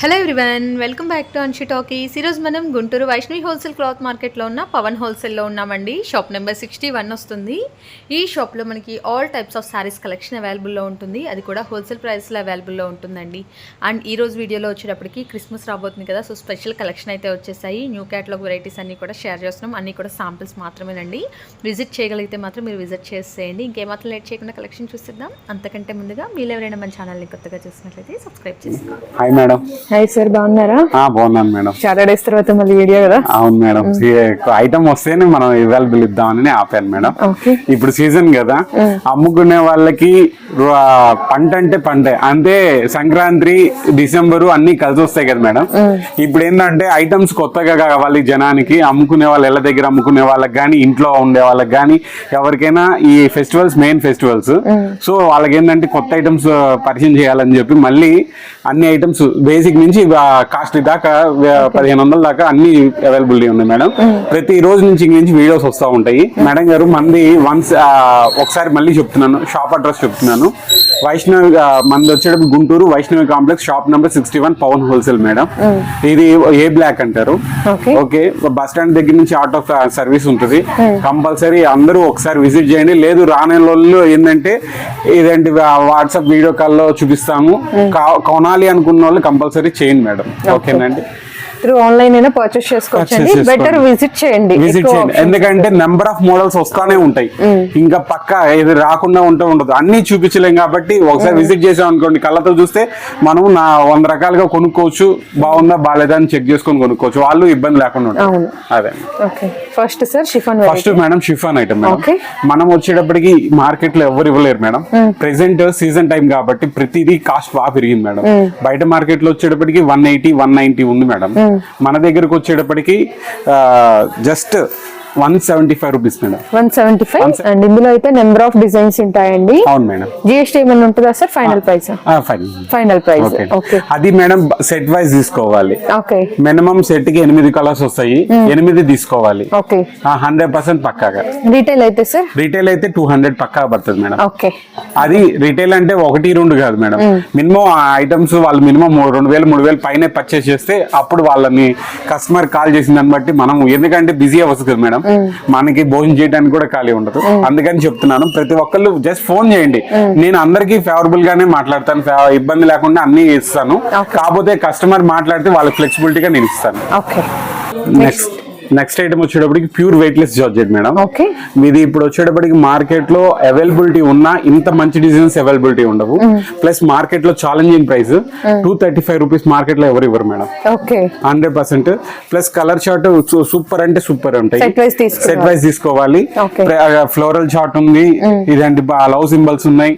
Hello everyone welcome back to Anshi talkies ఈరోజు మనం Guntur Vaishnavi wholesale cloth మార్కెట్లో ఉన్న పవన్ హోల్సేల్లో ఉన్నామండి. షాప్ నెంబర్ సిక్స్టీ వన్ వస్తుంది. ఈ షాప్లో మనకి all types of sarees collection అవైలబుల్లో ఉంటుంది. అది కూడా హోల్సేల్ ప్రైస్లో అవైలబుల్లో ఉంటుందండి. అండ్ ఈ రోజు వీడియోలో వచ్చేటప్పటికి క్రిస్మస్ రాబోతుంది కదా సో స్పెషల్ కలెక్షన్ అయితే వచ్చేసాయి. న్యూ క్యాట్లాగ్ వెరైటీస్ అన్నీ కూడా షేర్ చేస్తున్నాం. అన్నీ కూడా సాంపిల్స్ మాత్రమేనండి. విజిట్ చేయగలిగితే మాత్రం మీరు విజిట్ చేసేయండి. ఇంకేమాత్రం లేట్ చేయకుండా కలెక్షన్ చూసిద్దాం. అంతకంటే ముందుగా మీరు ఎవరైనా మన ఛానల్ని కొత్తగా చూసినట్లయితే సబ్స్క్రైబ్ చేసుకోండి. హాయ్ మేడం హాయ్ సార్ బాగున్నారా? బాగున్నాను మేడం. చాలా డేస్ తర్వాత మళ్ళీ వీడియో కదా? అవును మేడం. ఐటమ్ వస్తేనే మనం అవైలబుల్ ఇద్దామని ఆపాను మేడం. ఇప్పుడు సీజన్ కదా అమ్ముకునే వాళ్ళకి పంట అంటే పంటే. అంతే సంక్రాంతి డిసెంబరు అన్ని కలిసి వస్తాయి కదా మేడం. ఇప్పుడు ఏంటంటే ఐటమ్స్ కొత్తగా కావాలి జనానికి అమ్ముకునే వాళ్ళ ఇళ్ళ దగ్గర అమ్ముకునే వాళ్ళకి కానీ ఇంట్లో ఉండే వాళ్ళకి కానీ ఎవరికైనా ఈ ఫెస్టివల్స్ మెయిన్ ఫెస్టివల్స్ సో వాళ్ళకి ఏంటంటే కొత్త ఐటమ్స్ పరిచయం చేయాలని చెప్పి మళ్ళీ అన్ని ఐటమ్స్ బేసిక్ నుంచి కాస్ట్ దాకా పదిహేను వందల దాకా అన్ని అవైలబిలిటీ ఉన్నాయి మేడం. ప్రతి రోజు నుంచి ఇంక నుంచి వీడియోస్ వస్తూ ఉంటాయి. మేడం గారు మంది వన్స్ ఒకసారి మళ్ళీ చెప్తున్నాను షాప్ అడ్రస్ చెప్తున్నాను. వైష్ణవి మంది వచ్చేటప్పుడు Guntur Vaishnavi complex shop number sixty one Pavan wholesale madam. ఇది ఏ బ్లాక్ అంటారు? ఓకే. బస్ స్టాండ్ దగ్గర నుంచి ఆటో సర్వీస్ ఉంటుంది. కంపల్సరీ అందరూ ఒకసారి విజిట్ చేయండి. లేదు రాని వాళ్ళు ఏంటంటే ఇదేంటి వాట్సాప్ వీడియో కాల్లో చూపిస్తాము. కొనాలి అనుకున్న వాళ్ళు కంపల్సరీ చేయండి మేడం. ఓకేనండి త్రూ ఆన్లైన్ అయినా పర్చేస్ చేసుకోవచ్చండి Purchase బెటర్. విజిట్ చేయండి. విజిట్ చేయండి. ఎందుకంటే నెంబర్ ఆఫ్ మోడల్స్ వస్తానే ఉంటాయి. ఇంకా పక్క ఇది రాకుండా ఉంటూ ఉండదు. అన్ని చూపించలేం కాబట్టి ఒకసారి విజిట్ చేసాం అనుకోండి కళ్ళతో చూస్తే మనం నా వంద రకాలుగా కొనుక్కోవచ్చు బాగుందా బాగాలేదా అని చెక్ చేసుకొని కొనుక్కోవచ్చు. వాళ్ళు ఇబ్బంది లేకుండా ఉంటారు. అదే. First sir chiffon first madam chiffon item madam. మనం వచ్చేటప్పటికి మార్కెట్లో ఎవరు ఇవ్వలేరు మేడం ప్రెసెంట్ సీజన్ టైం కాబట్టి ప్రతిదీ కాస్ట్ బాగా పెరిగింది మేడం బయట మార్కెట్లో వచ్చేటప్పటికి వన్ ఎయిటీ వన్ నైన్టీ ఉంది మేడం మన దగ్గరకు వచ్చేటప్పటికి just one seventy five rupees madam. One seventy five? And ఇందులో అయితే నెంబర్ ఆఫ్ డిజైన్స్ ఉంటాయండి. అవును మేడం. జిఎస్టీ ఏమైనా ఉంటుందా sir? Final price fine final price okay అది మేడం సెట్ వైజ్ తీసుకోవాలి. ఓకే మినిమం సెట్కి ఎనిమిది కలర్స్ వస్తాయి. ఎనిమిది తీసుకోవాలి. ఓకే హండ్రెడ్ పర్సెంట్ పక్కాగా. రీటైల్ అయితే సార్ రీటైల్ అయితే టూ హండ్రెడ్ పక్కాగా పడుతుంది మేడం. ఓకే అది రీటైల్ అంటే ఒకటి రెండు కాదు మేడం. మినిమం ఆ ఐటమ్స్ వాళ్ళు మినిమం రెండు వేలు మూడు వేలు పైన పర్చేస్ చేస్తే అప్పుడు వాళ్ళని కస్టమర్ కాల్ చేసిన దాన్ని బట్టి మనం ఎందుకంటే బిజీ కదా మేడం. మనకి భోజనం చేయడానికి కూడా ఖాళీ ఉండదు. అందుకని చెప్తున్నాను ప్రతి ఒక్కళ్ళు జస్ట్ ఫోన్ చేయండి. నేను అందరికీ ఫేవరబుల్ గానే మాట్లాడతాను. ఇబ్బంది లేకుండా అన్ని ఇస్తాను. కాకపోతే కస్టమర్ మాట్లాడితే వాళ్ళకి ఫ్లెక్సిబిలిటీగా నేను ఇస్తాను. నెక్స్ట్ నెక్స్ట్ ఐటమ్ వచ్చేటప్పటికి pure weightless georgette madam okay మీది ఇప్పుడు వచ్చేటప్పటికి మార్కెట్లో అవైలబిలిటీ ఉన్నా ఇంత మంచి డిజైన్స్ అవైలబిలిటీ ఉండవు. ప్లస్ మార్కెట్లో challenging price two thirty five rupees మార్కెట్లో ఎవరు ఇవ్వరు madam okay hundred percent plus colour short super అంటే సూపర్ ఉంటాయి. సెట్ వైజ్ తీసుకోవాలి. ఫ్లోరల్ షార్ట్ ఉంది. ఇదేంటి లవ్ సింబల్స్ ఉన్నాయి.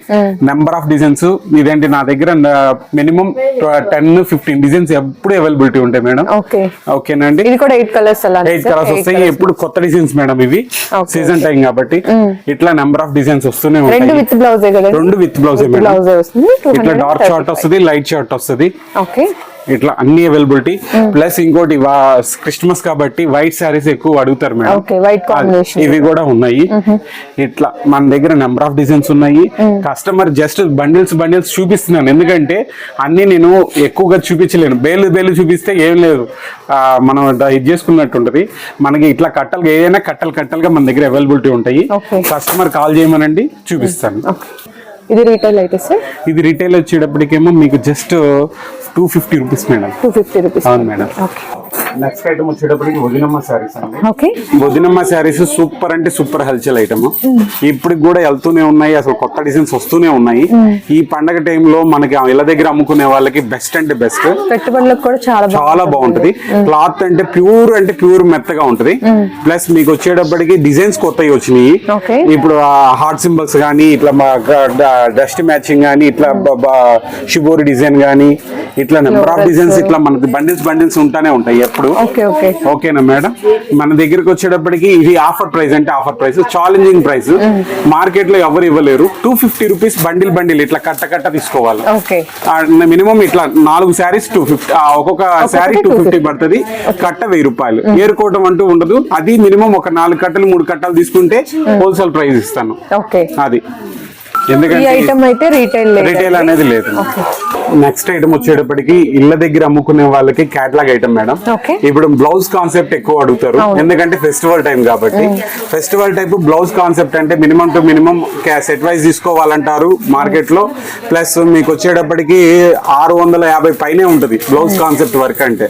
నెంబర్ ఆఫ్ డిజైన్స్ ఇదేంటి నా దగ్గర మినిమం టెన్ ఫిఫ్టీన్ డిజైన్స్ ఎప్పుడు అవైలబిలిటీ ఉంటాయి మేడం ఓకే ఓకేనండి ఇది కూడా ఎయిట్ కలర్స్ అలా ఎయిట్ కలర్స్ వస్తాయి. ఎప్పుడు కొత్త డిజైన్స్ మేడం ఇవి. సీజన్ టైం కాబట్టి ఇట్లా నెంబర్ ఆఫ్ డిజైన్స్ వస్తూనే రెండు ఉంటాయి విత్ బ్లౌజే కదా? రెండు విత్ బ్లౌజ్ ఇట్లా డార్క్ షార్ట్ వస్తుంది లైట్ షార్ట్ వస్తుంది. ఇట్లా అన్ని అవైలబిలిటీ ప్లస్ ఇంకోటి క్రిస్మస్ కాబట్టి వైట్ శారీస్ ఎక్కువ అడుగుతారు మేడం. ఇవి కూడా ఉన్నాయి. ఇట్లా మన దగ్గర నెంబర్ ఆఫ్ డిజైన్స్ ఉన్నాయి. కస్టమర్ జస్ట్ బండిల్స్ బండిల్స్ చూపిస్తున్నాను. ఎందుకంటే అన్ని నేను ఎక్కువగా చూపించలేను. బేలు బేలు చూపిస్తే ఏం లేదు. మనం ఇది చేసుకున్నట్టు ఉంటది మనకి ఇట్లా కట్టలు ఏదైనా కట్టలు కట్టలుగా మన దగ్గర అవైలబిలిటీ ఉంటాయి. కస్టమర్ కాల్ చేయమనండి చూపిస్తాను. ఇది రీటైల్ అయితే సార్ ఇది రిటైల్ వచ్చేటప్పటికేమో మీకు just two fifty rupees madam. Two fifty rupees. అవును మేడం. ఓకే. నెక్స్ట్ ఐటమ్ వచ్చేటప్పటికి వదినమ్మ శారీస్ అండి. ఓకే. వదినమ్మ శారీస్ సూపర్ అంటే సూపర్ హల్చల్ ఐటమ్ ఇప్పటికి కూడా వెళ్తూనే ఉన్నాయి అసలు కొత్త డిజైన్స్ వస్తూనే ఉన్నాయి. ఈ పండగ టైంలో మనకి ఇళ్ళ దగ్గర అమ్ముకునే వాళ్ళకి బెస్ట్ అంటే బెస్ట్ పెట్టుబడులకు కూడా చాలా చాలా బాగుంటది. క్లాత్ అంటే ప్యూర్ అంటే ప్యూర్ మెత్తగా ఉంటది. ప్లస్ మీకు వచ్చేటప్పటికి డిజైన్స్ కొత్తవి వచ్చినాయి. ఇప్పుడు హార్ట్ సింబల్స్ కానీ ఇట్లా డస్ట్ మ్యాచింగ్ కానీ ఇట్లా షిబోరి డిజైన్ కానీ ఇట్లా నెంబర్ ఆఫ్. డిజైన్స్ ఇట్లా మనకి బండిల్స్ బండిల్స్ ఉంటానే ఉంటాయి. ఓకే ఓకేనా మేడం? మన దగ్గరికి వచ్చేటప్పటికి ఇది ఆఫర్ ప్రైస్ అంటే ఆఫర్ ప్రైస్ ఛాలెంజింగ్ ప్రైస్ మార్కెట్లో ఎవరు ఇవ్వలేరు. Two fifty rupees bundle bundle ఇట్లా కట్ట కట్ట తీసుకోవాలి. మినిమం ఇట్లా నాలుగు శారీస్ టూ ఫిఫ్టీ ఒక్కొక్క శారీ టూ ఫిఫ్టీ పడుతుంది. కట్ట వెయ్యి రూపాయలు. ఏరుకోవటం అంటూ ఉండదు. అది మినిమం ఒక నాలుగు కట్టలు మూడు కట్టలు తీసుకుంటే హోల్సేల్ ప్రైస్ ఇస్తాను. అది. ఎందుకంటే ఐటమ్ అయితే రీటైల్ అనేది లేదు. నెక్స్ట్ ఐటమ్ వచ్చేటప్పటికి ఇళ్ళ దగ్గర అమ్ముకునే వాళ్ళకి క్యాటలాగ్ ఐటమ్ మేడం. ఇప్పుడు బ్లౌజ్ కాన్సెప్ట్ ఎక్కువ అడుగుతారు. ఎందుకంటే ఫెస్టివల్ టైం కాబట్టి. ఫెస్టివల్ టైప్ బ్లౌజ్ కాన్సెప్ట్ అంటే minimum to minimum set wise తీసుకోవాలంటారు మార్కెట్లో ప్లస్ మీకు వచ్చేటప్పటికి ఆరు వందల యాభై పైనే ఉంటుంది బ్లౌజ్ కాన్సెప్ట్ వర్క్ అంటే.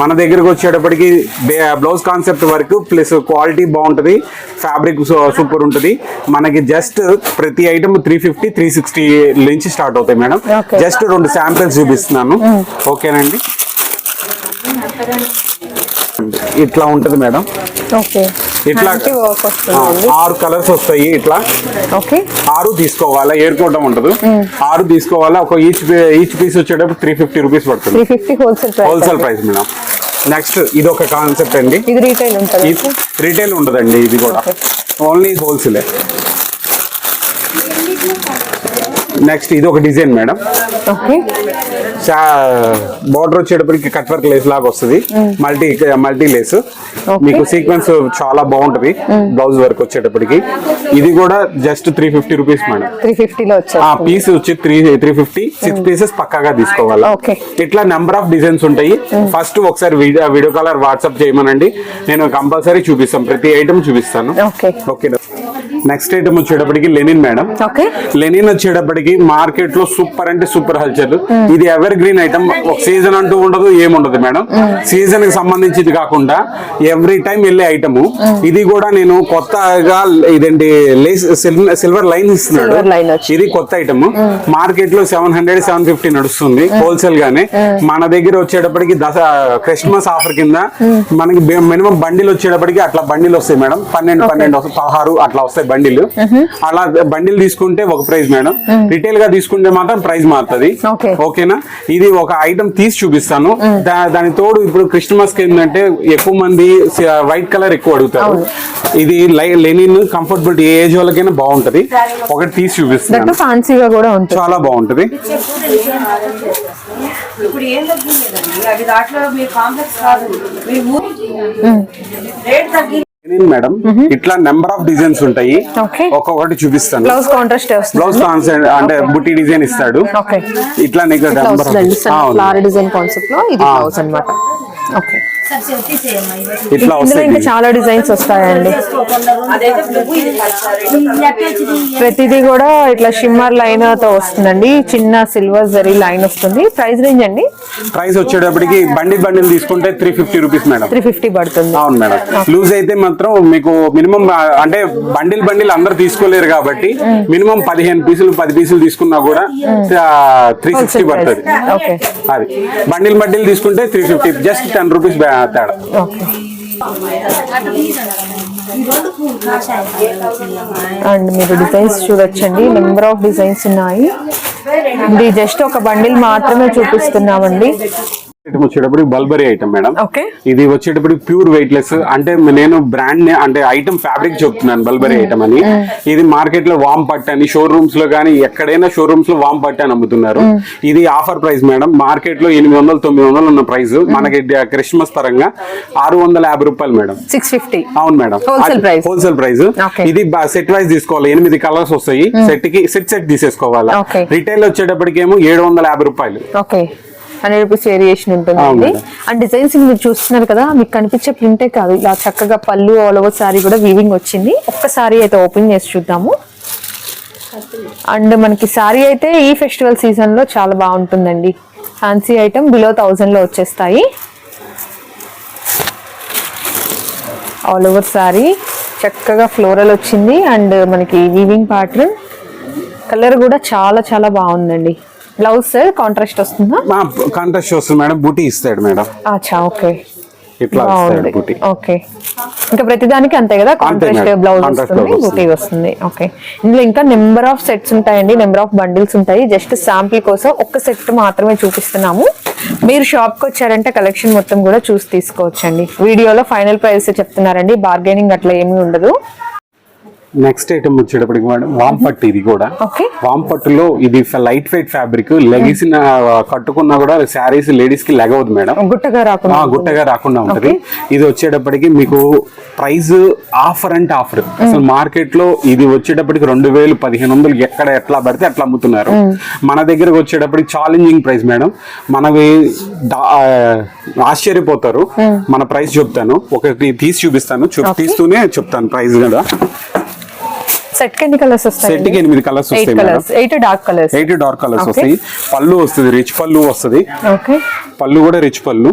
మన దగ్గరకు వచ్చేటప్పటికి blouse concept work plus quality బాగుంటది. ఫ్యాబ్రిక్ సూపర్ ఉంటుంది. మనకి జస్ట్ ప్రతి item three fifty three sixty నుంచి స్టార్ట్ అవుతాయి మేడం. జస్ట్ రెండు శాంపిల్స్ చూపిస్తున్నాను. ఓకేనండి? ఇట్లా ఉంటది మేడం. ఓకే. ఇట్లా ఆరు కలర్స్ వస్తాయి ఇట్లా. ఓకే. ఆరు తీసుకోవాలా? ఏరుకోవడం ఉండదు ఆరు తీసుకోవాలా? ఒక ఈచ్ ఈచ్ పీస్ వచ్చేటప్పుడు త్రీ ఫిఫ్టీ రూపీస్ పడుతుంది. Wholesale price wholesale price madam. Next ఇది ఒక కాన్సెప్ట్ అండి రిటైల్ ఉండదండి ఇది కూడా. ఓన్లీ హోల్సేలే నెక్స్ట్ ఇది ఒక డిజైన్ మేడం ఓకే బార్డర్ వచ్చేటప్పటికి కట్ వర్క్ లేస్ లాగా వస్తుంది. Multi multi lace. మీకు సీక్వెన్స్ చాలా బాగుంటది బ్లౌజ్ వర్క్ వచ్చేటప్పటికి. ఇది కూడా just three fifty rupees madam three ఫిఫ్టీలో ఆ వచ్చేస్తుంది. పీస్ వచ్చి three three fifty six pieces పక్కాగా తీసుకోవాలి. ఇట్లా నెంబర్ ఆఫ్ డిజైన్స్ ఉంటాయి. ఫస్ట్ ఒకసారి వీడియో కాలర్ వాట్సాప్ చేయమనండి. నేను కంపల్సరీ చూపిస్తాను ప్రతి ఐటమ్ చూపిస్తాను. ఓకే నెక్స్ట్ ఐటమ్ వచ్చేటప్పటికి లెనిన్ మేడం లెనిన్ వచ్చేటప్పటికి మార్కెట్లో సూపర్ అంటే సూపర్ హల్చర్ ఇది ఎవర్ గ్రీన్ ఐటమ్ ఒక సీజన్ అంటూ ఉండదు ఏముండదు మేడం. సీజన్కి సంబంధించింది కాకుండా ఎవ్రీ టైం వెళ్ళే ఐటమ్ ఇది కూడా నేను కొత్తగా ఇదేంటి సిల్వర్ లైన్ ఇస్తున్నాడు. ఇది కొత్త ఐటమ్ మార్కెట్లో సెవెన్ హండ్రెడ్ సెవెన్ ఫిఫ్టీ నడుస్తుంది హోల్సేల్ గానే. మన దగ్గర వచ్చేటప్పటికి దస క్రిస్మస్ ఆఫర్ కింద మనకి మినిమం బండిల్ వచ్చేటప్పటికి అట్లా బండిల్ వస్తాయి మేడం. పన్నెండు పన్నెండు పదహారు అట్లా వస్తాయి బండిల్. అలా బండిల్ తీసుకుంటే ఒక ప్రైస్ మేడం. రిటైల్గా తీసుకుంటే మాత్రం ప్రైస్ మారుతుంది. ఓకేనా ఇది ఒక ఐటమ్ తీసి చూపిస్తాను. దా- దాని తోడు ఇప్పుడు క్రిస్మస్కి ఏంటంటే ఎక్కువ మంది వైట్ కలర్ ఎక్కువ అడుగుతారు. ఇది లెనిన్ కంఫర్టబిలిటీ ఏ ఏజ్ వాళ్ళకైనా బాగుంటది. ఒకటి తీసి చూపిస్తాను. ఫ్యాన్సీగా కూడా ఉంటుంది. చాలా బాగుంటది. ఇప్పుడు ఏం తగ్గిందండి అది దాంట్లో మీరు కాంప్లెక్స్ కాదు. మీ ఊరి రేట్ తగ్గి లెనిన్ మేడం ఇట్లా నెంబర్ ఆఫ్ డిజైన్స్ ఉంటాయి. ఒక్కొక్కటి చూపిస్తాను. బ్లౌజ్ కాంట్రాస్ట్ బ్లౌజ్ కాన్సెప్ట్ అంటే బుట్టి డిజైన్ ఇస్తాడు. ఇట్లా నీకు నెంబర్ ఫ్లవర్ డిజైన్ కాన్సెప్ట్లో ఇది బ్లౌజ్ అన్నమాట. ఓకే ఇట్లా ఇంకా చాలా డిజైన్స్ వస్తాయండి. ప్రతిదీ కూడా ఇట్లా షిమ్మర్ లైన్తో వస్తుందండి. చిన్న సిల్వర్ జరీ లైన్ వస్తుంది. ప్రైస్ రేంజ్ అండి? ప్రైస్ వచ్చేటప్పటికి బండిల్ బండిల్ తీసుకుంటే three fifty rupees madam. Three fifty పడుతుంది. అవును మేడం. లూజ్ అయితే మాత్రం మీకు మినిమం అంటే బండిల్ బండిల్ అందరు తీసుకోలేరు కాబట్టి మినిమం పదిహేను పీసులు పది పీసులు తీసుకున్నా కూడా త్రీ సిక్స్టీ Wholesale price. పడుతుంది. ఓకే అది. బండిల్ బండిల్ తీసుకుంటే three fifty just ten rupees తేడా ఓకే. అండ్ మీరు డిజైన్స్ చూడొచ్చండి. నెంబర్ ఆఫ్ డిజైన్స్ ఉన్నాయి. ఇది జస్ట్ ఒక బండిల్ మాత్రమే చూపిస్తున్నామండి. ఐటమ్ వచ్చేటప్పుడు బల్బరీ ఐటమ్ మేడం. ఇది వచ్చేటప్పుడు ప్యూర్ వెయిట్ లెస్ అంటే నేను బ్రాండ్ అంటే ఐటమ్ ఫ్యాబ్రిక్ చెప్తున్నాను బల్బరీ ఐటమ్ అని. ఇది మార్కెట్లో వామ్ పట్టు అని షోరూమ్స్లో కానీ ఎక్కడైనా షోరూమ్స్లో వామ్ పట్టు అని అమ్ముతున్నారు. ఇది ఆఫర్ ప్రైస్ మేడం. మార్కెట్లో ఎనిమిది వందలు తొమ్మిది వందలు ఉన్న ప్రైస్. మనకి క్రిస్మస్ పరంగా ఆరు వందల యాభై రూపాయలు మేడం. సిక్స్ ఫిఫ్టీ అవును మేడం. Wholesale price. ఇది సెట్ వైజ్ తీసుకోవాలి. ఎనిమిది కలర్స్ వస్తాయి. సెట్కి సెట్ సెట్ తీసేసుకోవాలి. రిటైల్ వచ్చేటప్పటికేమో ఏడు వందల యాభై రూపాయలు. Hundred rupees variation madam. And. Designs మీరు చూస్తున్నారు కదా మీకు కనిపించే ప్రింటే కాదు. ఇలా చక్కగా పళ్ళు ఆల్ ఓవర్ సారీ కూడా వీవింగ్ వచ్చింది. ఒక్క సారీ అయితే ఓపెన్ చేసి చూద్దాము. అండ్ మనకి సారీ అయితే ఈ ఫెస్టివల్ సీజన్లో చాలా బాగుంటుందండి. ఫ్యాన్సీ ఐటమ్ బిలో థౌజండ్లో వచ్చేస్తాయి. ఆల్ ఓవర్ సారీ చక్కగా ఫ్లోరల్ వచ్చింది. అండ్ మనకి వీవింగ్ ప్యాటర్న్ కలర్ కూడా చాలా చాలా బాగుందండి. బ్లౌజ్ కాంట్రాస్ట్ వస్తుందా? కాంట్రాస్ట్ వస్తుంది మేడం. బూటీ ఇస్తాడు మేడం. అచ్చా ఓకే. ఇట్లా ఇస్తాడు బాగుంది. బూటీ. ఓకే. ఇంకా ప్రతిదానికి అంతే కదా కాంట్రాస్ట్. బ్లౌజ్ వస్తుంది బూటీ వస్తుంది. ఓకే. ఇందులో ఇంకా నెంబర్ ఆఫ్ సెట్స్ ఉంటాయండి. నెంబర్ ఆఫ్ బండిల్స్ ఉంటాయి. జస్ట్ శాంపిల్ కోసం ఒక్క సెట్ మాత్రమే చూపిస్తున్నాము. మీరు షాప్కి వచ్చారంటే కలెక్షన్ మొత్తం కూడా చూసి తీసుకోవచ్చండి. వీడియోలో ఫైనల్ ప్రైస్ చెప్తున్నారండి. బార్గెనింగ్ అట్లా ఏమీ ఉండదు. నెక్స్ట్ ఐటమ్ వచ్చేటప్పటికి మేడం వాంపట్టు ఇది కూడా. వాంపట్టులో ఇది లైట్ వెయిట్ ఫ్యాబ్రిక్ లెగిసిన కట్టుకున్నా కూడా శారీస్ లేడీస్కి లెగవద్దు మేడం. గుట్టగా రాకుండా గుట్టగా రాకుండా ఉంటది. ఇది వచ్చేటప్పటికి మీకు ప్రైస్ ఆఫర్ అంటే ఆఫర్ అసలు మార్కెట్లో ఇది వచ్చేటప్పటికి రెండు వేలు పదిహేను వందలు ఎక్కడ ఎట్లా పడితే అట్లా అమ్ముతున్నారు. మన దగ్గరకు వచ్చేటప్పటికి ఛాలెంజింగ్ ప్రైస్ మేడం. మనవి ఆశ్చర్యపోతారు. మన ప్రైస్ చెప్తాను. ఒకటి తీసి చూపిస్తాను. తీస్తూనే చెప్తాను ప్రైస్ కదా. సెట్కి ఎన్ని కలర్స్ వస్తాయి సెట్కి ఎనిమిది కలర్స్ ఎయిట్ వస్తాయి madam colours eight dark colours eight dark colours. వస్తాయి. పళ్ళు వస్తుంది రిచ్ పళ్ళు వస్తుంది. ఓకే పళ్ళు కూడా రిచ్ పళ్ళు.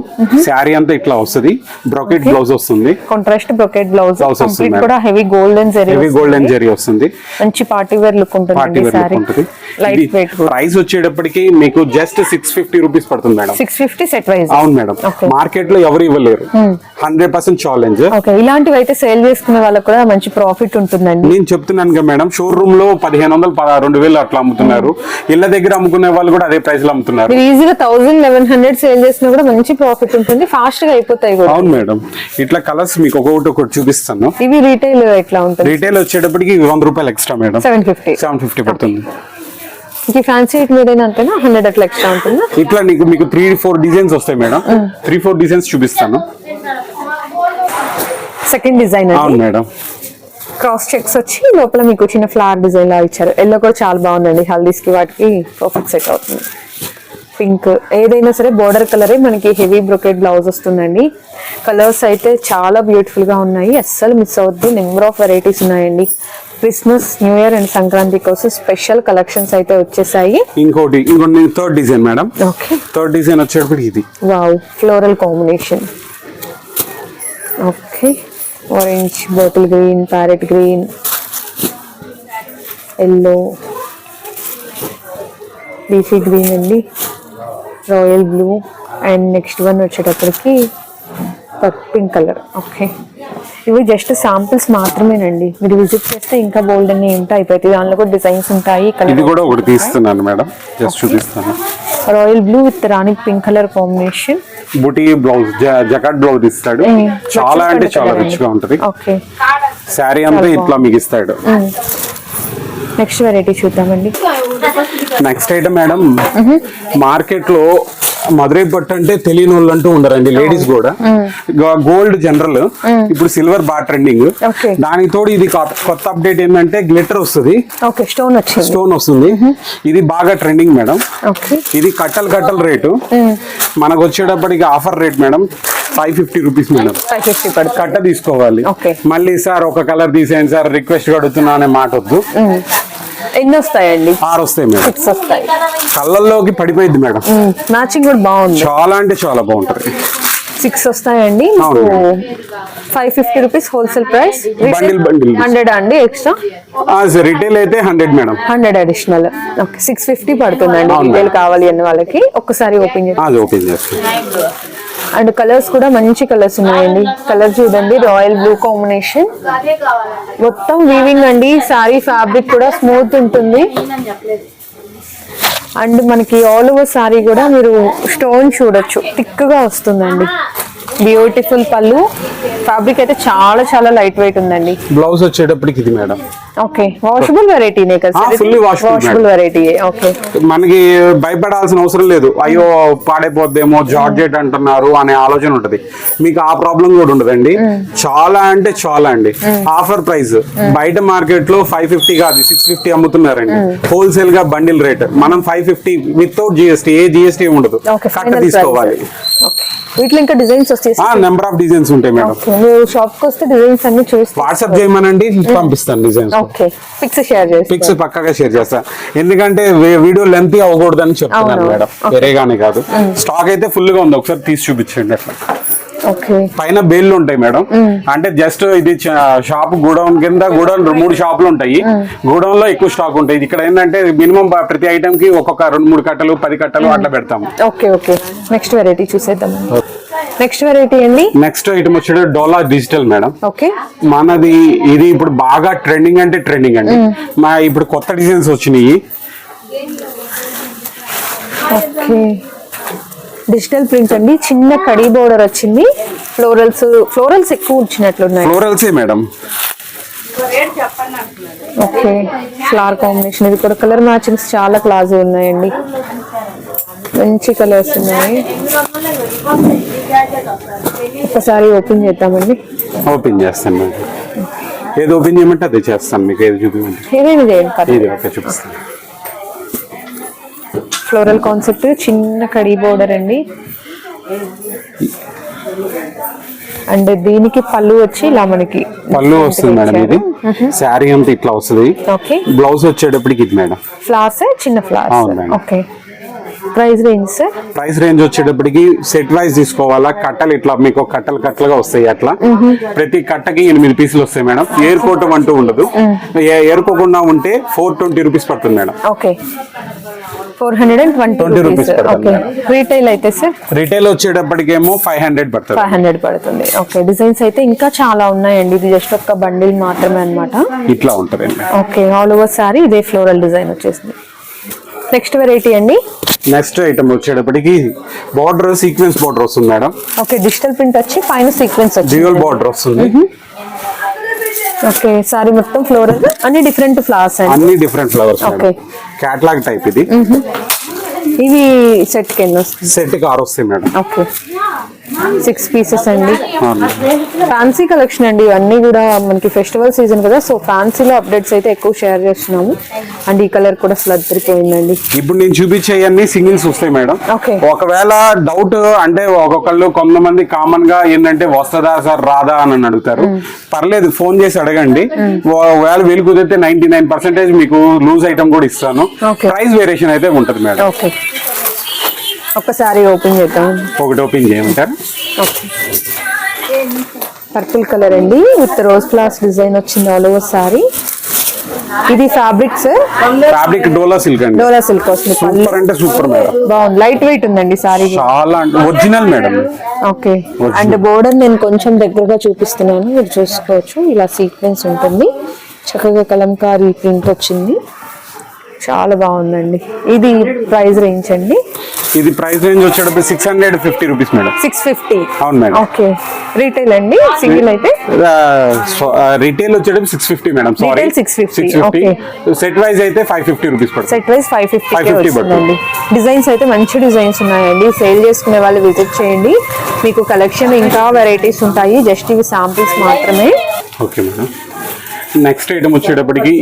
శారీ అంతా ఇట్లా వస్తుంది. బ్రొకెట్ బ్లౌజ్ వస్తుంది. Contrast brocade blouse complete madam. కూడా heavy golden zari heavy golden zari వస్తుంది. మంచి పార్టీ వేర్ లుక్ పార్టీ ఉంటుంది వేర్ సారీ ఉంటుంది. లైట్ వెయిట్ ప్రైస్ వచ్చేటప్పటికి మీకు జస్ట్ సిక్స్ ఫిఫ్టీ రూపీస్ పడుతుంది madam six fifty set wise అవును మేడం. మార్కెట్లో ఎవరు ఇవ్వలేరు. హండ్రెడ్ పర్సెంట్ ఛాలెంజ్ ఓకే ఇలాంటివి అయితే సేల్ చేసుకునే వాళ్ళకి కూడా మంచి ప్రాఫిట్ ఉంటుందండి. నేను చెప్తున్నాను కదా మేడం షోరూమ్లో పదిహేను వందలు రెండు వేలు అట్లా అమ్ముతున్నారు. ఇళ్ళ దగ్గర అమ్ముకునే వాళ్ళు కూడా అదే ప్రైస్లో అమ్ముతున్నారు. ఈజీగా థౌసండ్ లెవెన్ హండ్రెడ్ సేల్ చేసినా కూడా మంచి ప్రాఫిట్ ఉంటుంది. ఫాస్ట్గా అయిపోతాయి అవును మేడం. ఇట్లా కలర్స్ మీకు ఒక్కొక్కటి ఒకటి చూపిస్తాను. ఇవి రీటైల్ ఎట్లా ఉంటుంది? రీటైల్ వచ్చేటప్పటికి వంద రూపాయలు extra madam. Seven fifty seven fifty పడుతుంది. ఈ ఫ్యాన్సీ మీద అంతేనా? హండ్రెడ్ అట్లా ఎక్స్ట్రా ఉంటుందా? ఇట్లా నీకు మీకు త్రీ ఫోర్ డిజైన్స్ వస్తాయి మేడం. త్రీ ఫోర్ డిజైన్స్ చూపిస్తాను. సెకండ్ డిజైన్ అవును మేడం. క్రాస్ చెక్స్ వచ్చి లోపల మీకు చిన్న ఫ్లవర్ డిజైన్ లా ఇచ్చారు. ఎల్లో కూడా చాలా బాగుందండి. హల్దీస్కి వాటికి పర్ఫెక్ట్ సెట్ అవుతుంది. పింక్ ఏదైనా సరే బోర్డర్ కలరే మనకి హెవీ బ్రొకెట్ బ్లౌజ్ వస్తుందండి. కలర్స్ అయితే చాలా బ్యూటిఫుల్గా ఉన్నాయి. అస్సలు మిస్ అవద్దు. నెంబర్ ఆఫ్ వెరైటీస్ ఉన్నాయండి. Christmas new year and Sankranti కోసం స్పెషల్ కలెక్షన్స్ అయితే వచ్చేసాయి. ఇంకోటి ఇంకోటి third design madam okay third design వచ్చేటప్పటికి ఇది. Wow floral combination okay orange bottle green parrot green yellow leafy green అండి. Royal blue and next one వచ్చేటప్పటికి పింక్ కలర్ ఓకే ఇవి జస్ట్ శాంపిల్స్ మాత్రమేనండి. మీరు విజిట్ చేస్తే ఇంకా బోల్డ్ అన్ని ఉంటాయి. ప్రతి దానిలో కూడా డిజైన్స్ ఉంటాయి. ఇది కూడా ఒకటి తీస్తున్నాను మేడం. జస్ట్ చూపిస్తాను royal blue with rani pink colour combination buti blouse jacquard blouse ఇస్తాడు. చాలా అంటే చాలా రిచ్గా ఉంటది. ఓకే. శారీ అంతా ఇట్లా మీకు ఇస్తాడు. నెక్స్ట్ వెరైటీ చూద్దామండి. నెక్స్ట్ ఐటమ్ మేడం మార్కెట్లో మదురై పట్టు అంటే తెలియని వాళ్ళు అంటూ ఉండరండి లేడీస్ కూడా. గోల్డ్ జనరల్ ఇప్పుడు సిల్వర్ బాగా ట్రెండింగ్. దానికి తోడు ఇది కొత్త- అప్డేట్ ఏంటంటే గ్లిటర్ వస్తుంది. స్టోన్ వస్తుంది. ఇది బాగా ట్రెండింగ్ మేడం ఇది కట్టలు కట్టల రేటు. మనకు వచ్చేటప్పటికి offer rate madam five fifty rupees madam కట్ట తీసుకోవాలి. మళ్ళీ సార్ ఒక కలర్ తీసేయండి సార్ రిక్వెస్ట్ అడుగుతున్నా అనే మాట వద్దు. ఎన్ని వస్తాయండి ఆరు వస్తాయి మేడం. సిక్స్ వస్తాయి. కలర్లోకి పడిపోయింది మేడం. మ్యాచింగ్ కూడా బాగుంది. చాలా అంటే చాలా బాగుంటది. సిక్స్ వస్తాయండి. Five fifty rupees wholesale price. Hundred అండి ఎక్స్ట్రా రిటైల్ అయితే hundred madam. Hundred additional okay six fifty పడుతుందండి. రీటైల్ కావాలి అన్న వాళ్ళకి. ఒక్కసారి ఓపెన్ చేసి ఓపెన్ చేస్తాను అండ్ కలర్స్ కూడా మంచి కలర్స్ ఉన్నాయండి. కలర్ చూడండి రాయల్ బ్లూ కాంబినేషన్. మొత్తం వీవింగ్ అండి. సారీ ఫ్యాబ్రిక్ కూడా స్మూత్ ఉంటుంది. అండ్ మనకి ఆల్ ఓవర్ సారీ కూడా మీరు స్టోన్ చూడొచ్చు. థిక్గా వస్తుందండి. బ్యూటిఫుల్ పళ్ళు. ఫ్యాబ్రిక్ అయితే చాలా చాలా లైట్ వెయిట్ ఉందండి. బ్లౌజ్ వచ్చేటప్పటికి ఇది మేడం. ఓకే. వాషబుల్ వెరైటీనే కదా washable, వాషబుల్. Variety okay. మనకి భయపడాల్సిన అవసరం లేదు. అయ్యో పాడైపోద్దేమో జార్జెట్ అంటున్నారు అనే ఆలోచన ఉంటది. మీకు ఆ ప్రాబ్లం కూడా ఉండదండి. చాలా అంటే చాలా అండి. Offer price. బయట మార్కెట్లో ఫైవ్ ఫిఫ్టీ కాదు సిక్స్ ఫిఫ్టీ అమ్ముతున్నారండి. హోల్సేల్గా బండిల్ రేట్ మనం ఫైవ్ ఫిఫ్టీ వితౌట్ జిఎస్టీ ఏ జిఎస్టీ ఉండదు. కట్ట తీసుకోవాలి. వీటిలో ఇంకా డిజైన్స్ నెంబర్ ఆఫ్ డిజైన్స్ ఉంటాయి మేడం మీరు షాప్కి వస్తే డిజైన్స్ అన్ని చూస్తే వాట్సాప్ చేయమనండి పంపిస్తాను డిజైన్స్ ఓకే పిక్స్ షేర్ చేసి పిక్స్ పక్కగా షేర్ చేస్తా. ఎందుకంటే వీడియో లెంత్ అవ్వకూడదని చెప్తున్నాను. మేడం వేరేగానే కాదు. స్టాక్ అయితే ఫుల్గా ఉంది. ఒకసారి తీసి చూపించండి అట్లా. ఓకే పైన బేళ్ళు ఉంటాయి మేడం అంటే జస్ట్ ఇది షాప్ గోడౌన్ కింద గోడౌన్ మూడు షాపులు ఉంటాయి. గోడౌన్లో ఎక్కువ స్టాక్ ఉంటాయి. ఇక్కడ ఏంటంటే మినిమం ప్రతి ఐటమ్కి ఒక్కొక్క రెండు మూడు కట్టలు పది కట్టలు అట్లా పెడతాము. ఓకే ఓకే నెక్స్ట్ వెరైటీ చూసేద్దాం. నెక్స్ట్ వెరైటీ అండి నెక్స్ట్ ఐటమ్ వచ్చేది డోలా డిజిటల్ మేడం ఓకే మనది ఇది ఇప్పుడు బాగా ట్రెండింగ్ అంటే ట్రెండింగ్ అండి. మా ఇప్పుడు కొత్త డిజైన్స్ వచ్చినాయి. ఓకే డిజిటల్ ప్రింట్ అండి. చిన్న కడీ బోర్డర్ వచ్చింది. ఫ్లోరల్స్ ఫ్లోరల్స్ ఎక్కువ వచ్చినట్లున్నాయి ఫ్లోరల్సే మేడం ఓకే ఫ్లవర్ కాంబినేషన్ ఇది కూడా కలర్ మ్యాచింగ్స్ చాలా క్లాస్ ఉన్నాయండి. మంచి కలర్స్ ఉన్నాయి. ఒకసారి ఓపెన్ చేద్దామండి. ఓపెన్ చేస్తాను. మేడం ఏది ఓపెన్ చేయమంటే అదే చేస్తాను మీకు ఏది చూపించమంటే. పర్లేదు. ఇది ఓకే చూపిస్తాను. ఫ్లోరల్ కాన్సెప్ట్ చిన్న కడి బోర్డర్ అండి. అండ్ దీనికి పళ్ళు వచ్చి ఇలా మనకి పళ్ళు వస్తుంది మేడం ఇది. శారీ అంతా ఇట్లా వస్తుంది. ఓకే. బ్లౌజ్ వచ్చేటప్పటికి ఇది మేడం. ఫ్లవర్స్ చిన్న flowers. Okay. Price range sir price range వచ్చేటప్పటికి సెట్ వైజ్ తీసుకోవాలా? కట్టలు ఇట్లా మీకు కట్టలు కట్టలుగా వస్తాయి అట్లా. ప్రతి కట్టకి ఎనిమిది పీసులు వస్తాయి మేడం. ఏరుకోవటం అంటూ ఉండదు. ఏరుకోకుండా ఉంటే ఫోర్ ట్వంటీ రూపీస్ పడుతుంది madam. Okay. Four hundred and twenty 20 rupees. Retail అయితే సార్ రిటైల్ వచ్చేటప్పటికేమో ఫైవ్ హండ్రెడ్ పడుతుంది. ఫైవ్ హండ్రెడ్ పడుతుంది. ఓకే డిజైన్స్ అయితే ఇంకా చాలా ఉన్నాయండి. ఇది జస్ట్ ఒక్క బండిల్ మాత్రమే అన్నమాట. ఇట్లా ఉంటదండి. ఓకే ఆల్ ఓవర్ సారీ ఇదే ఫ్లోరల్ డిజైన్ వచ్చేసింది. నెక్స్ట్ వెరైటీ అండి? నెక్స్ట్ ఐటమ్ వచ్చేటప్పటికి బార్డర్ సీక్వెన్స్ బార్డర్ వస్తుంది మేడం. ఓకే డిజిటల్ ప్రింట్ వచ్చి పైన సీక్వెన్స్ వచ్చి డ్యూయల్ బార్డర్ వస్తుంది. ఓకే సారీ మొత్తం ఫ్లోరల్ అన్ని డిఫరెంట్ ఫ్లవర్స్ అండి. అన్ని different flowers Okay. Catalogue type ఇది. ఇవి సెట్ కింద వస్తుంది సెట్ కార్ వస్తాయి మేడం. ఓకే. సిక్స్ పీసెస్ అండి. ఫ్యాన్సీ కలెక్షన్ అండి. ఇవన్నీ కూడా మనకి ఫెస్టివల్ సీజన్ కదా. సో ఫ్యాన్సీలో అప్డేట్స్ అయితే ఎక్కువ షేర్ చేస్తున్నాము. అండ్ ఈ కలర్ కూడా అసలు అద్దరిపోయిందండి. ఇప్పుడు నేను చూపించేవన్నీ సింగిల్స్ వస్తాయి మేడం. ఒకవేళ డౌట్ అంటే ఒక్కొక్కళ్ళు కొంతమంది కామన్గా ఏంటంటే వస్తుందా సార్ రాదా అని అడుగుతారు. పర్లేదు ఫోన్ చేసి అడగండి. ఒకవేళ వీలు కుదిరితే నైన్టీ నైన్ పర్సెంటేజ్ మీకు లూజ్ ఐటమ్ కూడా ఇస్తాను. ప్రైస్ వేరియేషన్ అయితే ఉంటుంది మేడం. ఓకే ఒక్కసారి ఓపెన్ చేద్దాం. ఒకటి ఓపెన్ చేయమంటారు? ఓకే. పర్పుల్ కలర్ అండి. విత్ రోజ్ ఫ్లవర్స్ డిజైన్ వచ్చింది ఆల్ ఓవర్ సారీ ఇది ఫ్యాబ్రిక్స్ ఫ్యాబ్రిక్ డోలా సిల్క్ అండి. డోలా సిల్క్ వస్తుంది. సూపర్ అంటే సూపర్ మేడం బాగుంది. లైట్ వెయిట్ ఉందండి సారీ చాలా original madam okay. And border నేను కొంచెం దగ్గరగా చూపిస్తున్నాను. మీరు చూసుకోవచ్చు. ఇలా సీక్వెన్స్ ఉంటుంది. చక్కగా కలంకారీ ప్రింట్ వచ్చింది. చాలా బాగుందండి. ఇది ప్రైస్ రేంజ్ అండి? ఇది ప్రైస్ రేంజ్ వచ్చేటప్పుడు six hundred fifty rupees madam. Six fifty అవును మేడం. ఓకే. రీటైల్ అండి? సింగిల్ అయితే? రిటైల్ వచ్చేటప్పుడు six fifty madam sorry Retail 650, six fifty. Set wise అయితే ఫైవ్ ఫిఫ్టీ రూపీస్ పడుతుంది. సెట్ వైజ్ ఫైవ్ ఫిఫ్టీ 550 వస్తుందండి. డిజైన్స్ అయితే మంచి డిజైన్స్ ఉన్నాయండి. సేల్ చేసుకునే వాళ్ళు విజిట్ చేయండి. మీకు కలెక్షన్ ఇంకా వెరైటీస్ ఉంటాయి. జస్ట్ ఇవి శాంపిల్స్ మాత్రమే. Okay madam. నెక్స్ట్ ఐటమ్ వచ్చేటప్పటికి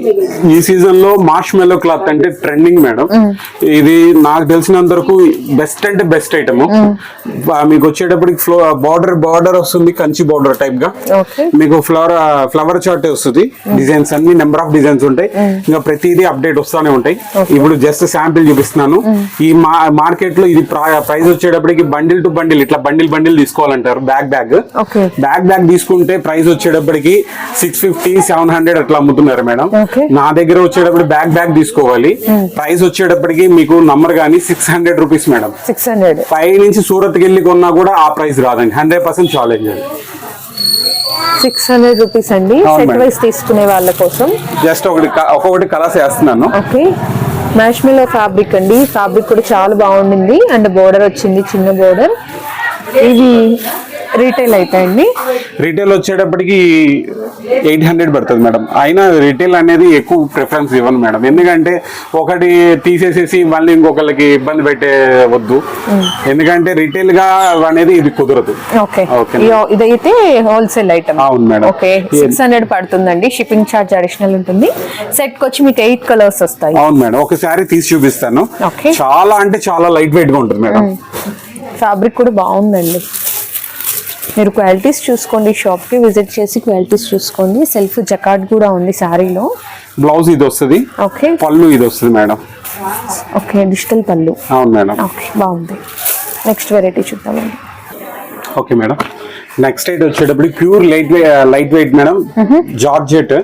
ఈ సీజన్లో మార్ష్ మెల్లో క్లాత్ అంటే ట్రెండింగ్ మేడం. ఇది నాకు తెలిసినంత వరకు బెస్ట్ అంటే బెస్ట్ ఐటమ్ మీకు వచ్చేటప్పటికి ఫ్లో బార్డర్ బార్డర్ వస్తుంది కంచి బార్డర్ టైప్గా. మీకు ఫ్లవర్ ఫ్లవర్ చార్ట్ వస్తుంది. డిజైన్స్ అన్ని నెంబర్ ఆఫ్ డిజైన్స్ ఉంటాయి. ఇంకా ప్రతిదీ అప్డేట్ వస్తానే ఉంటాయి. ఇప్పుడు జస్ట్ శాంపిల్ చూపిస్తున్నాను. ఈ మార్కెట్లో ఇది ప్రైస్ వచ్చేటప్పటికి బండిల్ టు బండిల్ ఇట్లా బండిల్ బండిల్ తీసుకోవాలంటారు బ్యాగ్ బ్యాగ్ బ్యాగ్ బ్యాగ్ తీసుకుంటే ప్రైస్ వచ్చేటప్పటికి సిక్స్ ఫిఫ్టీ సెవెన్ హండ్రెడ్ అట్లా అమ్ముతున్నారు మేడం. నా దగ్గర వచ్చేటప్పుడు బ్యాగ్ బ్యాగ్ తీసుకోవాలి. ప్రైస్ వచ్చేటప్పటికి మీకు నంబర్ గానీ six hundred rupees madam. Six hundred పై నుంచి సూరత్కి వెళ్ళి కొన్నా కూడా ఆ ప్రైస్ రాదండి. హండ్రెడ్ పర్సెంట్ ఛాలెంజ్ అది. సిక్స్ హండ్రెడ్ రూపీస్ అండి. సెట్. వైజ్ తీసుకునే వాళ్ళ కోసం. జస్ట్ ఒకటి ఒక్కొక్కటి కలర్స్ వేస్తున్నాను ఓకే. మ్యాష్మిలో ఫ్యాబ్రిక్ అండి. ఫ్యాబ్రిక్ కూడా చాలా బాగుండింది. అండ్ బోర్డర్ వచ్చింది చిన్న బోర్డర్ ఇవి రీటైల్ అవుతాయండి రిటైల్ వచ్చేటప్పటికి ఎయిట్ హండ్రెడ్ పడుతుంది మేడం. అయినా రిటైల్ అనేది ఎక్కువ ప్రిఫరెన్స్ ఇవ్వను మేడం. ఎందుకంటే ఒకటి తీసేసేసి మళ్ళీ ఇంకొకరికి ఇబ్బంది పెట్టే వద్దు. ఎందుకంటే రిటైల్గా అనేది ఇది కుదరదు. ఓకే. ఇదైతే హోల్సేల్ ఐటమ్ అవును మేడం. ఓకే. సిక్స్ హండ్రెడ్ పడుతుందండి. షిప్పింగ్ ఛార్జ్ అడిషనల్ ఉంటుంది. సెట్ వచ్చి మీకు ఎయిట్ కలర్స్ వస్తాయి. అవును మేడం. ఒకసారి తీసి చూపిస్తాను. చాలా అంటే చాలా లైట్ వెయిట్గా ఉంటుంది మేడం. ఫ్యాబ్రిక్ కూడా బాగుందండి. మీరు క్వాలిటీస్ చూసుకోండి షాప్కి విజిట్ చేసి క్వాలిటీస్ చూసుకోండి. సెల్ఫ్ జకాట్ కూడా ఉంది శారీలో బ్లౌజ్ ఇది వస్తుంది. ఓకే. పళ్ళు ఇది వస్తుంది మేడం. Okay digital pallu. అవును మేడం. ఓకే బాగుంది. నెక్స్ట్ వెరైటీ చూద్దామండి. Okay madam. నెక్స్ట్ అయితే వచ్చేటప్పుడు pure light light weight madam. Georgette.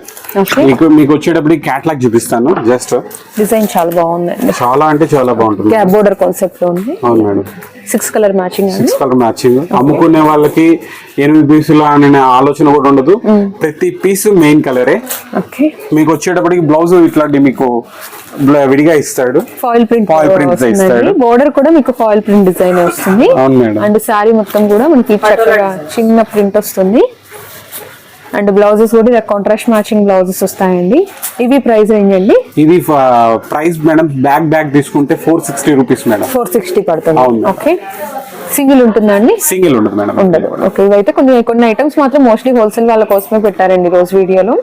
మీకు మీకు వచ్చేటప్పుడు క్యాట్లాగ్ చూపిస్తాను జస్ట్ డిజైన్ చాలా బాగుందండి. చాలా అంటే చాలా బాగుంటుంది. క్యాబ్ బోర్డర్ కాన్సెప్ట్లో ఉంది. అవును madam. Six colour matching six colour matching అమ్ముకునే వాళ్ళకి ఎనిమిది పీసులు అనే ఆలోచన కూడా ఉండదు. ప్రతి పీస్ మెయిన్ కలరే ఓకే మీకు వచ్చేటప్పటికి బ్లౌజ్ ఇట్లాంటి మీకు విడిగా ఇస్తాడు. ఫాయిల్ ప్రింట్ print వస్తుందండి. ఇస్తాడు. బోర్డర్ కూడా మీకు ఫాయిల్ ప్రింట్ డిజైన్ వస్తుంది. అవును మేడం. అండ్ శారీ మొత్తం కూడా మనకి చక్కగా చిన్న ప్రింట్ వస్తుంది. అండ్ బ్లౌజెస్ కూడా ఇలా కాంట్రాస్ట్ మ్యాచింగ్ బ్లౌజెస్ వస్తాయండి. ఇవి ప్రైస్ రేంజ్ అండి? ఇది ప్రైస్ మేడం బ్యాగ్ బ్యాగ్ తీసుకుంటే four sixty rupees madam. Four sixty పడుతుంది. ఓకే. సింగిల్ ఉంటుందండి సింగిల్ ఉండదు మేడం. ఉండదు. ఓకే. ఇవైతే కొన్ని కొన్ని ఐటమ్స్ మాత్రం మోస్ట్లీ హోల్సేల్ వాళ్ళ కోసమే పెట్టారండి రోజు వీడియోలో.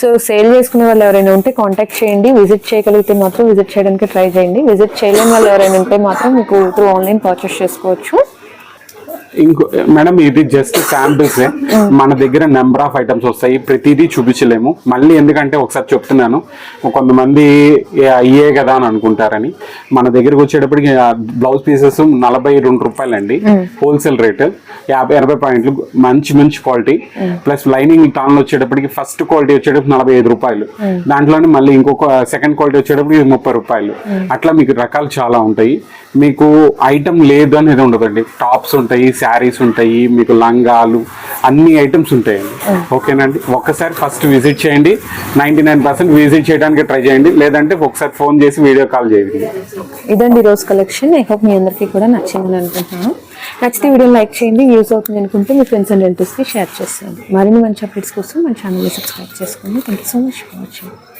సో సేల్ చేసుకునే వాళ్ళు ఎవరైనా ఉంటే కాంటాక్ట్ చేయండి. విజిట్ చేయగలిగితే మాత్రం విజిట్ చేయడానికి ట్రై చేయండి. విజిట్ చేయలేని వాళ్ళు ఎవరైనా ఉంటే మాత్రం మీకు త్రూ ఆన్లైన్ పర్చేస్ చేసుకోవచ్చు. ఇంకో మేడం ఇది జస్ట్ శాంపిల్స్ మన దగ్గర నెంబర్ ఆఫ్ ఐటమ్స్ వస్తాయి. ప్రతిదీ చూపించలేము. మళ్ళీ ఎందుకంటే ఒకసారి చెప్తున్నాను. కొంతమంది అయ్యే కదా అని అనుకుంటారని. మన దగ్గరకు వచ్చేటప్పటికి బ్లౌజ్ పీసెస్ నలభై రెండు రూపాయలు అండి హోల్సేల్ రేట్ యాభై ఎనభై పాయింట్లు. మంచి మంచి క్వాలిటీ ప్లస్ లైనింగ్ టాన్లో వచ్చేటప్పటికి ఫస్ట్ క్వాలిటీ వచ్చేటప్పుడు నలభై ఐదు రూపాయలు. దాంట్లోనే మళ్ళీ ఇంకొక సెకండ్ క్వాలిటీ వచ్చేటప్పటికి ముప్పై రూపాయలు. అట్లా మీకు రకాలు చాలా ఉంటాయి. మీకు ఐటమ్ లేదు అనేది ఉండదండి. టాప్స్ ఉంటాయి శారీస్ ఉంటాయి మీకు లంగాలు అన్ని ఐటమ్స్ ఉంటాయండి. ఓకేనండి? ఒక్కసారి ఫస్ట్ విజిట్ చేయండి. నైంటీ నైన్ పర్సెంట్ విజిట్ చేయడానికి ట్రై చేయండి. లేదంటే ఒకసారి ఫోన్ చేసి వీడియో కాల్ చేయండి. ఇదండి రోజు కలెక్షన్ ఐ హోప్ మీ అందరికీ కూడా నచ్చిందని అనుకుంటున్నాను. నచ్చితే వీడియోని లైక్ చేయండి. యూస్ అవుతుంది అనుకుంటే మీ ఫ్రెండ్స్ అండ్ రిలేటివ్స్కి షేర్ చేసేయండి. మరిన్ని మంచి అప్డేట్స్ కోసం మన ఛానల్ని సబ్స్క్రైబ్ చేసుకోండి. Thank you so much for watching